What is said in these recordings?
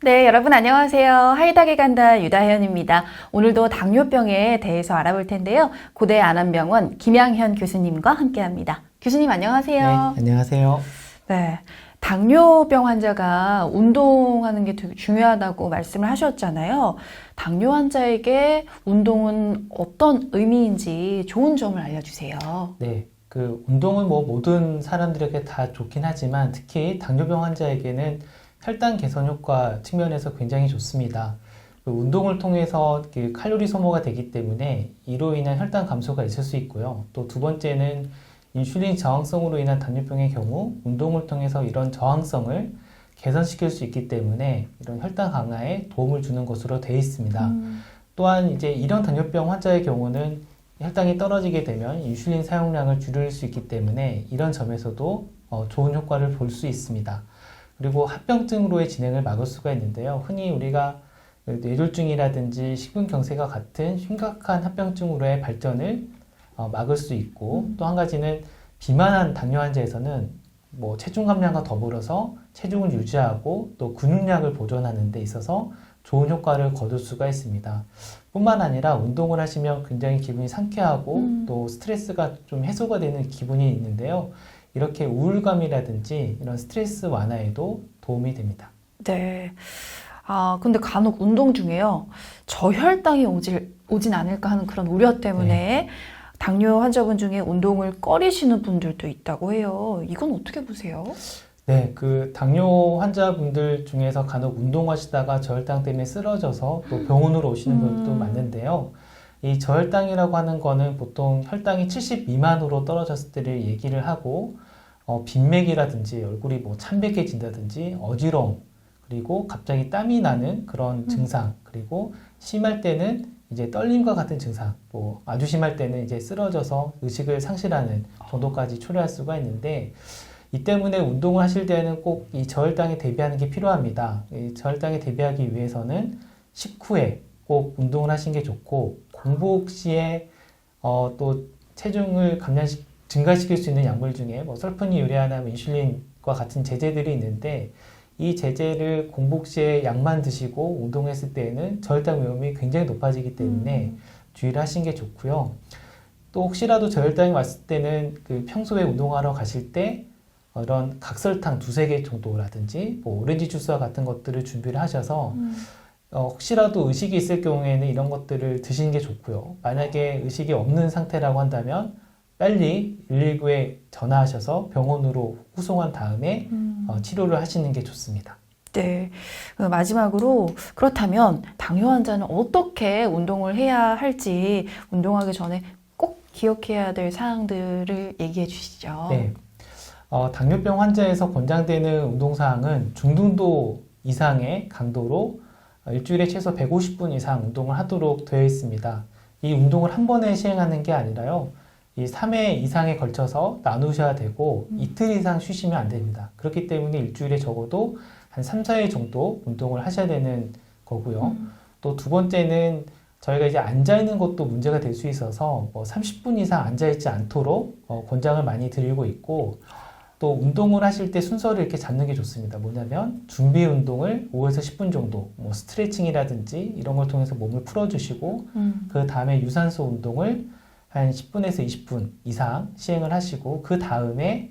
네, 여러분 안녕하세요. 하이닥에 간다 유다현입니다. 오늘도 당뇨병에 대해서 알아볼 텐데요. 고대 안암병원 김양현 교수님과 함께합니다. 교수님 안녕하세요. 네, 안녕하세요. 네. 당뇨병 환자가 운동하는 게 되게 중요하다고 말씀을 하셨잖아요. 당뇨 환자에게 운동은 어떤 의미인지 좋은 점을 알려주세요. 네, 그 운동은 뭐 모든 사람들에게 다 좋긴 하지만 특히 당뇨병 환자에게는 혈당 개선 효과 측면에서 굉장히 좋습니다. 그 운동을 통해서 그 칼로리 소모가 되기 때문에 이로 인한 혈당 감소가 있을 수 있고요. 또 두 번째는 인슐린 저항성으로 인한 당뇨병의 경우 운동을 통해서 이런 저항성을 개선시킬 수 있기 때문에 이런 혈당 강화에 도움을 주는 것으로 되어 있습니다. 음, 또한 이제 이런 당뇨병 환자의 경우는 혈당이 떨어지게 되면 인슐린 사용량을 줄일 수 있기 때문에 이런 점에서도 어, 좋은 효과를 볼 수 있습니다. 그리고 합병증으로의 진행을 막을 수가 있는데요. 흔히 우리가 뇌졸중이라든지 식은경색과 같은 심각한 합병증으로의 발전을 어, 막을 수 있고 또한 가지는 비만한 당뇨 환자에서는 뭐 체중 감량과 더불어서 체중을 유지하고 또 근육량을 보존하는 데 있어서 좋은 효과를 거둘 수가 있습니다. 뿐만 아니라 운동을 하시면 굉장히 기분이 상쾌하고 음. 또 스트레스가 좀 해소가 되는 기분이 있는데요. 이렇게 우울감이라든지 이런 스트레스 완화에도 도움이 됩니다. 네. 아, 근데 간혹 운동 중에요. 저혈당이 오질, 오진 않을까 하는 그런 우려 때문에 당뇨 환자분 중에 운동을 꺼리시는 분들도 있다고 해요. 이건 어떻게 보세요? 네, 그 당뇨 환자분들 중에서 간혹 운동하시다가 저혈당 때문에 쓰러져서 또 병원으로 오시는 분도 음. 많은데요. 이 저혈당이라고 하는 거는 보통 혈당이 70 미만으로 떨어졌을 때를 얘기를 하고 어, 빈맥이라든지 얼굴이 뭐 참백해진다든지 어지러움 그리고 갑자기 땀이 나는 그런 증상 그리고 심할 때는 이제 떨림과 같은 증상 뭐 아주 심할 때는 이제 쓰러져서 의식을 상실하는 정도까지 초래할 수가 있는데 이 때문에 운동을 하실 때는 꼭 이 저혈당에 대비하는 게 필요합니다. 이 저혈당에 대비하기 위해서는 식후에 꼭 운동을 하시는 게 좋고 공복 시에 어, 또 체중을 감량시 증가시킬 수 있는 약물 중에 뭐 설프니 유레아나 뭐 인슐린과 같은 제제들이 있는데 이 제제를 공복 시에 약만 드시고 운동했을 때에는 저혈당 위험이 굉장히 높아지기 때문에 주의를 하시는 게 좋고요. 또 혹시라도 저혈당이 왔을 때는 그 평소에 운동하러 가실 때 어, 이런 각설탕 두세 개 정도라든지 뭐 오렌지 주스와 같은 것들을 준비를 하셔서 어, 혹시라도 의식이 있을 경우에는 이런 것들을 드시는 게 좋고요. 만약에 의식이 없는 상태라고 한다면 빨리 119에 전화하셔서 병원으로 후송한 다음에 어, 치료를 하시는 게 좋습니다. 네. 그 마지막으로 그렇다면 당뇨 환자는 어떻게 운동을 해야 할지 운동하기 전에 꼭 기억해야 될 사항들을 얘기해 주시죠. 네. 어, 당뇨병 환자에서 권장되는 운동 사항은 중등도 이상의 강도로 어, 일주일에 최소 150분 이상 운동을 하도록 되어 있습니다. 이 운동을 한 번에 시행하는 게 아니라요. 이 3회 이상에 걸쳐서 나누셔야 되고 이틀 이상 쉬시면 안 됩니다. 그렇기 때문에 일주일에 적어도 한 3, 4회 정도 운동을 하셔야 되는 거고요. 또두 번째는 저희가 이제 앉아 있는 것도 문제가 될 수 있어서 뭐 30분 이상 앉아 있지 않도록 어, 권장을 많이 드리고 있고 또 운동을 하실 때 순서를 이렇게 잡는 게 좋습니다. 뭐냐면 준비 운동을 5에서 10분 정도 뭐 스트레칭이라든지 이런 걸 통해서 몸을 풀어주시고 음. 그 다음에 유산소 운동을 한 10분에서 20분 이상 시행을 하시고 그 다음에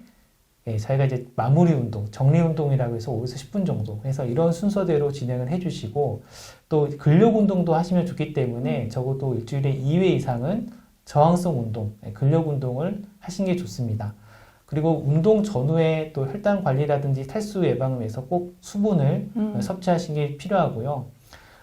예, 저희가 이제 마무리 운동, 정리 운동이라고 해서 5에서 10분 정도 해서 이런 순서대로 진행을 해주시고 또 근력 운동도 하시면 좋기 때문에 적어도 일주일에 2회 이상은 저항성 운동, 예, 근력 운동을 하시는 게 좋습니다. 그리고 운동 전후에 또 혈당 관리라든지 탈수 예방을 위해서 꼭 수분을 음. 섭취하시는 게 필요하고요.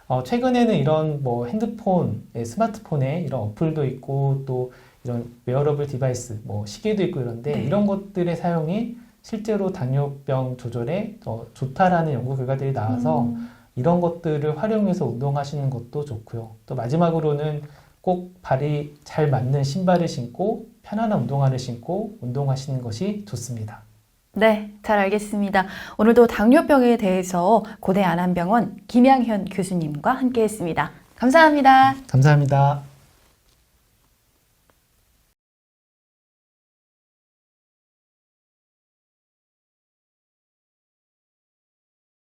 어, 최근에는 이런 뭐 핸드폰, 예, 스마트폰에 이런 어플도 있고 또 이런 웨어러블 디바이스, 뭐 시계도 있고 이런데 네. 이런 것들의 사용이 실제로 당뇨병 조절에 더 좋다라는 연구 결과들이 나와서 음. 이런 것들을 활용해서 운동하시는 것도 좋고요. 또 마지막으로는 꼭 발이 잘 맞는 신발을 신고 편안한 운동화를 신고 운동하시는 것이 좋습니다. 네, 잘 알겠습니다. 오늘도 당뇨병에 대해서 고대 안암병원 김양현 교수님과 함께 했습니다. 감사합니다. 감사합니다.